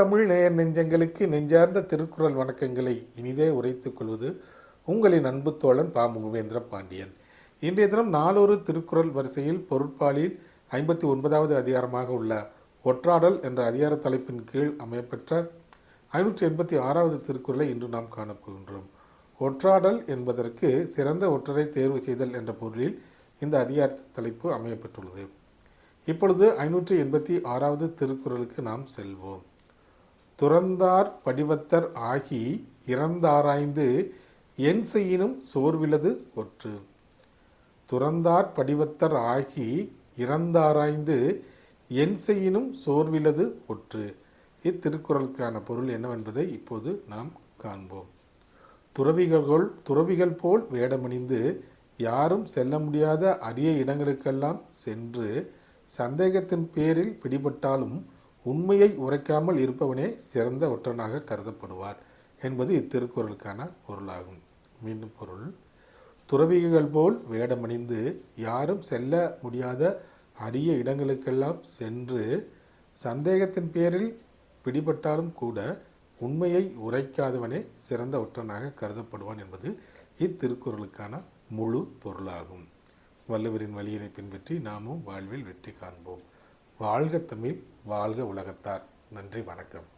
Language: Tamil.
தமிழ் நேயர் நெஞ்சங்களுக்கு நெஞ்சார்ந்த திருக்குறள் வணக்கங்களை இனிதே உரைத்துக் கொள்வது உங்களின் அன்பு தோழன் பா. முகவேந்திர பாண்டியன். இன்றைய தினம் நாளொரு திருக்குறள் வரிசையில் பொருட்பாலில் ஐம்பத்தி ஒன்பதாவது அதிகாரமாக உள்ள ஒற்றாடல் என்ற அதிகார தலைப்பின் கீழ் அமையப்பெற்ற ஐநூற்றி எண்பத்தி ஆறாவது திருக்குறளை இன்று நாம் காணப்போகின்றோம் ஒற்றாடல் என்பதற்கு சிறந்த ஒற்றரை தேர்வு செய்தல் என்ற பொருளில் இந்த அதிகார தலைப்பு அமையப்பெற்றுள்ளது. இப்பொழுது ஐநூற்றி எண்பத்தி ஆறாவது திருக்குறளுக்கு நாம் செல்வோம். துறந்தார் படிவத்தர் ஆகி இறந்தாராய்ந்து என் செய்யினும் சோர்விலது ஒற்று. துறந்தார் படிவத்தர் ஆகி இறந்தாராய்ந்து என் செய்யினும் சோர்விலது ஒற்று. இத்திருக்குறளுக்கான பொருள் என்னவென்பதை இப்போது நாம் காண்போம். துறவிகள் துறவிகள் போல் வேடமணிந்து யாரும் செல்ல முடியாத அரிய இடங்களுக்கெல்லாம் சென்று சந்தேகத்தின் பேரில் பிடிபட்டாலும் உண்மையை உரைக்காமல் இருப்பவனே சிறந்த ஒற்றனாக கருதப்படுவார் என்பது இத்திருக்குறளுக்கான பொருளாகும். மீண்டும் பொருள். துறவிகள் போல் வேடமணிந்து யாரும் செல்ல முடியாத அரிய இடங்களுக்கெல்லாம் சென்று சந்தேகத்தின் பேரில் பிடிபட்டாலும் கூட உண்மையை உரைக்காதவனே சிறந்த ஒற்றனாக கருதப்படுவான் என்பது இத்திருக்குறளுக்கான முழு பொருளாகும். வள்ளுவரின் வழியினை பின்பற்றி நாமும் வாழ்வில் வெற்றி காண்போம். வாழ்க தமிழ் வாழ்க உலகத்தார். நன்றி வணக்கம்.